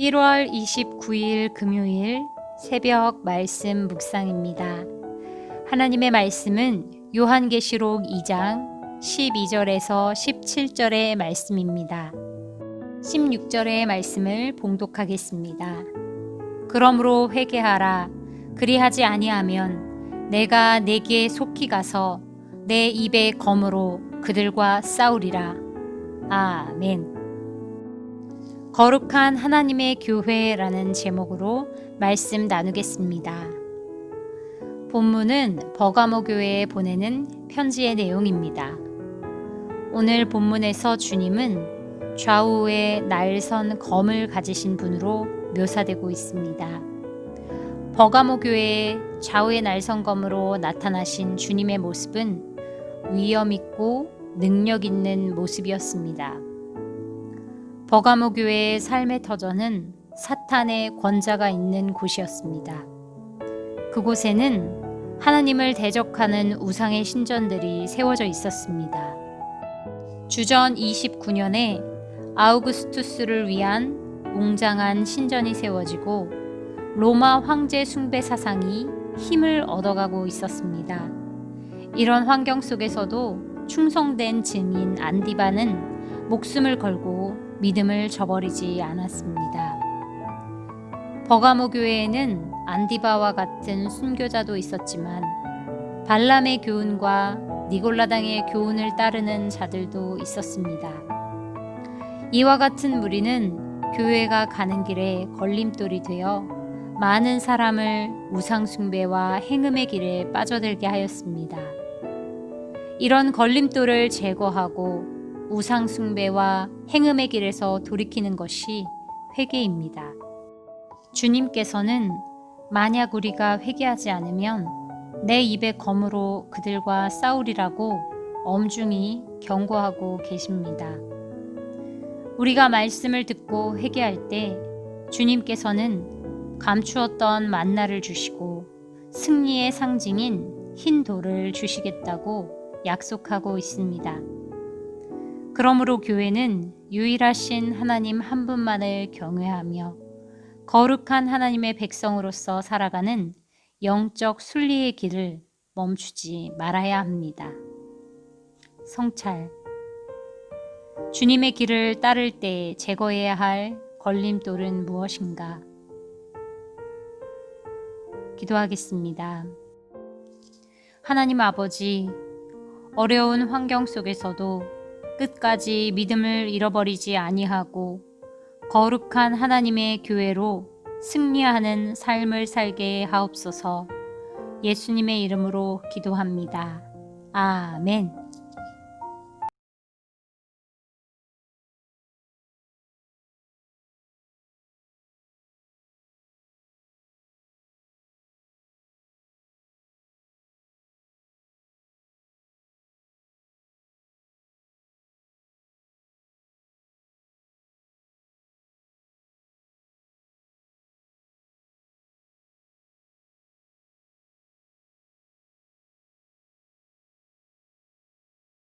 1월 29일 금요일 새벽 말씀 묵상입니다. 하나님의 말씀은 요한계시록 2장 12절에서 17절의 말씀입니다. 16절의 말씀을 봉독하겠습니다. 그러므로 회개하라. 그리하지 아니하면 내가 내게 속히 가서 내 입의 검으로 그들과 싸우리라. 아멘. 거룩한 하나님의 교회라는 제목으로 말씀 나누겠습니다. 본문은 버가모 교회에 보내는 편지의 내용입니다. 오늘 본문에서 주님은 좌우에 날선 검을 가지신 분으로 묘사되고 있습니다. 버가모 교회의 좌우에 날선 검으로 나타나신 주님의 모습은 위엄 있고 능력 있는 모습이었습니다. 버가모 교회의 삶의 터전은 사탄의 권자가 있는 곳이었습니다. 그곳에는 하나님을 대적하는 우상의 신전들이 세워져 있었습니다. 주전 29년에 아우구스투스를 위한 웅장한 신전이 세워지고 로마 황제 숭배 사상이 힘을 얻어가고 있었습니다. 이런 환경 속에서도 충성된 증인 안디바는 목숨을 걸고 믿음을 저버리지 않았습니다. 버가모 교회에는 안디바와 같은 순교자도 있었지만 발람의 교훈과 니골라당의 교훈을 따르는 자들도 있었습니다. 이와 같은 무리는 교회가 가는 길에 걸림돌이 되어 많은 사람을 우상숭배와 행음의 길에 빠져들게 하였습니다. 이런 걸림돌을 제거하고 우상숭배와 행음의 길에서 돌이키는 것이 회개입니다. 주님께서는 만약 우리가 회개하지 않으면 내 입의 검으로 그들과 싸우리라고 엄중히 경고하고 계십니다. 우리가 말씀을 듣고 회개할 때 주님께서는 감추었던 만나를 주시고 승리의 상징인 흰 돌을 주시겠다고 약속하고 있습니다. 그러므로 교회는 유일하신 하나님 한 분만을 경외하며 거룩한 하나님의 백성으로서 살아가는 영적 순리의 길을 멈추지 말아야 합니다. 성찰 주님의 길을 따를 때 제거해야 할 걸림돌은 무엇인가? 기도하겠습니다. 하나님 아버지, 어려운 환경 속에서도 끝까지 믿음을 잃어버리지 아니하고 거룩한 하나님의 교회로 승리하는 삶을 살게 하옵소서 예수님의 이름으로 기도합니다. 아멘.